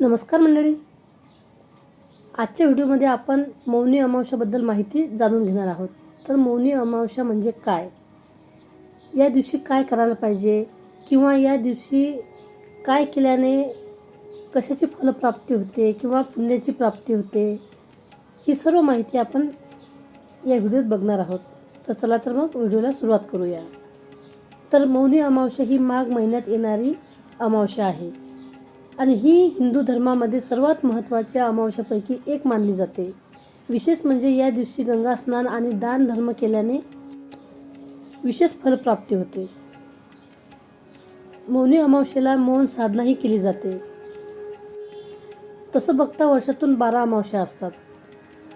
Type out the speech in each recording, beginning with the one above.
नमस्कार मंडळी. आजच्या व्हिडिओमध्ये आपण मौनी अमावस्याबद्दल माहिती जाणून घेणार आहोत. तर मौनी अमावस्या म्हणजे काय? या दिवशी काय करायला पाहिजे? किंवा या दिवशी काय केल्याने कशाची फलप्राप्ती होते किंवा पुण्याची प्राप्ती होते? ही सर्व माहिती आपण या व्हिडिओत बघणार आहोत. तर चला तर मग व्हिडिओला सुरुवात करूया. तर मौनी अमावस्या ही माघ महिन्यात येणारी अमावस्या आहे. आणि ही हिंदू धर्मामध्ये सर्वात महत्त्वाच्या अमावश्यापैकी एक मानली जाते. विशेष म्हणजे या दिवशी गंगा स्नान आणि दान धर्म केल्याने विशेष फलप्राप्ती होते. मौनी अमावस्येला मौन साधनाही केली जाते. तसं बघता वर्षातून बारा अमावस्या असतात.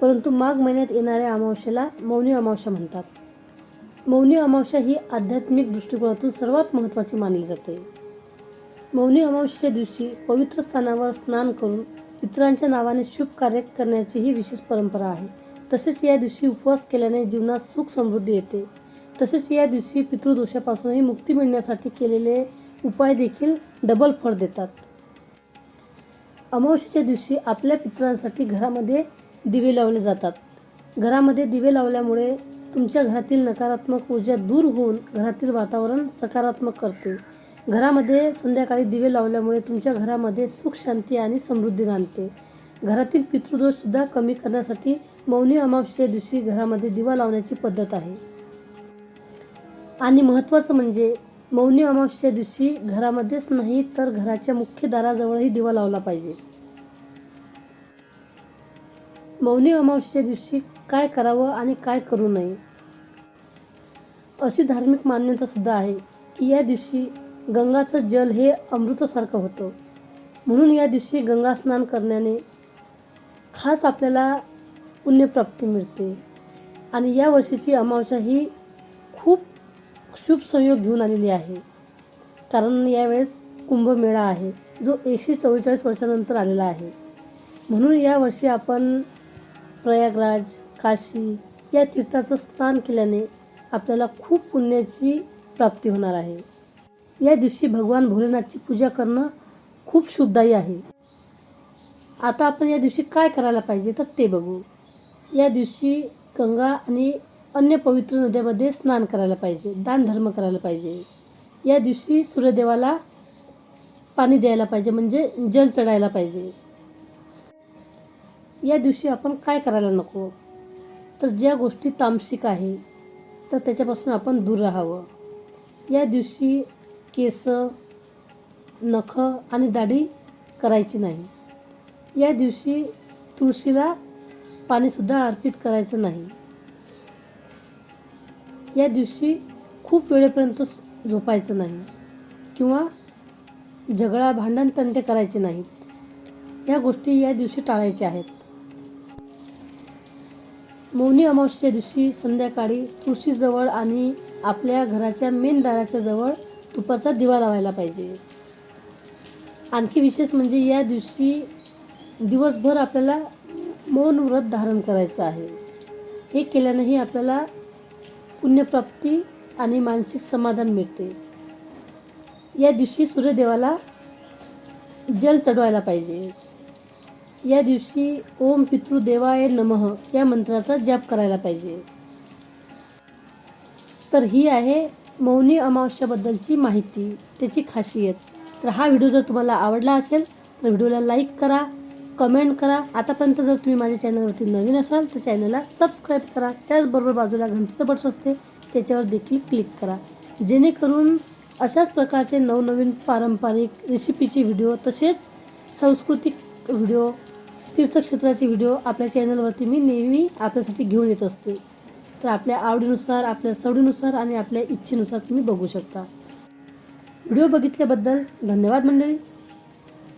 परंतु माघ महिन्यात येणाऱ्या अमावस्येला मौनी अमावस्या म्हणतात. मौनी अमावस्या ही आध्यात्मिक दृष्टिकोनातून सर्वात महत्त्वाची मानली जाते. मौनी अमावस्येच्या दिवशी पवित्र स्थानावर स्नान करून पितरांच्या नावाने शुभ कार्य करण्याची ही विशेष परंपरा आहे. तसेच या दिवशी उपवास केल्याने जीवनात सुख समृद्धी येते. तसेच या दिवशी पितृदोषापासूनही मुक्ती मिळण्यासाठी केलेले उपाय देखील डबल फळ देतात. अमावस्येच्या दिवशी आपल्या पितरांसाठी घरामध्ये दिवे लावले जातात. घरामध्ये दिवे लावल्यामुळे तुमच्या घरातील नकारात्मक ऊर्जा दूर होऊन घरातील वातावरण सकारात्मक करते. घरामध्ये संध्याकाळी दिवे लावल्यामुळे तुमच्या घरामध्ये सुख शांती आणि समृद्धी राहते घरातील पितृदोषसुद्धा कमी करण्यासाठी मौनी अमावस्येच्या दिवशी घरामध्ये दिवा लावण्याची पद्धत आहे. आणि महत्त्वाचं म्हणजे मौनी अमावस्येच्या दिवशी घरामध्येच नाही तर घराच्या मुख्य दाराजवळही दिवा लावला पाहिजे. मौनी अमावस्येच्या दिवशी काय करावं आणि काय करू नये? अशी धार्मिक मान्यतासुद्धा आहे की या दिवशी गंगाचं जल हे अमृतासारखं होतं. म्हणून या दिवशी गंगा स्नान करण्याने खास आपल्याला पुण्यप्राप्ती मिळते. आणि या वर्षीची अमावस्या ही खूप शुभ संयोग घेऊन आलेली आहे. कारण यावेळेस कुंभमेळा आहे जो एकशे चव्वेचाळीस वर्षानंतर आलेला आहे. म्हणून यावर्षी आपण प्रयागराज काशी या तीर्थाचं स्नान केल्याने आपल्याला खूप पुण्याची प्राप्ती होणार आहे. या दिवशी भगवान भोलेनाथची पूजा करणं खूप शुभदायी आहे. आता आपण या दिवशी काय करायला पाहिजे तर ते बघू. या दिवशी गंगा आणि अन्य पवित्र नद्यामध्ये स्नान करायला पाहिजे दानधर्म करायला पाहिजे. या दिवशी सूर्यदेवाला पाणी द्यायला पाहिजे म्हणजे जल चढायला पाहिजे. या दिवशी आपण काय करायला नको? तर ज्या गोष्टी तामसिक आहे तर त्याच्यापासून आपण दूर राहावं. या दिवशी केस नख आणि दाढी करायची नाही. या दिवशी तुळशीला पाणीसुद्धा अर्पित करायचं नाही. या दिवशी खूप वेळेपर्यंत झोपायचं नाही किंवा झगडा भांडण तंटे करायचे नाहीत. या गोष्टी या दिवशी टाळायच्या आहेत. मौनी अमावस्येच्या दिवशी संध्याकाळी तुळशीजवळ आणि आपल्या घराच्या मेन दाराच्या जवळ तुपाचा दिवा लावायला पाहिजे. आणखी विशेष म्हणजे या दिवशी दिवसभर आपल्याला मौन व्रत धारण करायचं आहे. हे केल्यानेही आपल्याला पुण्यप्राप्ती आणि मानसिक समाधान मिळते. या दिवशी सूर्यदेवाला जल चढवायला पाहिजे. या दिवशी ओम पितृदेवाय नमः या मंत्राचा जप करायला पाहिजे. तर ही आहे मौनी अमावस्याबद्दलची माहिती त्याची खासियत. तर हा व्हिडिओ जर तुम्हाला आवडला असेल तर व्हिडिओला लाईक करा कमेंट करा. आतापर्यंत जर तुम्ही माझ्या चॅनलवरती नवीन असाल तर चॅनलला सबस्क्राईब करा. त्याचबरोबर बाजूला घंटीचं बटन असते त्याच्यावर देखील क्लिक करा. जेणेकरून अशाच प्रकारचे नवनवीन पारंपरिक रेसिपीचे व्हिडिओ तसेच सांस्कृतिक व्हिडिओ तीर्थक्षेत्राचे व्हिडिओ आपल्या चॅनलवरती मी नेहमी आपल्यासाठी घेऊन येत असते. तर आपल्या आवडीनुसार आपल्या सवडीनुसार आणि आपल्या इच्छेनुसार तुम्ही बघू शकता. व्हिडिओ बघितल्याबद्दल धन्यवाद मंडळी.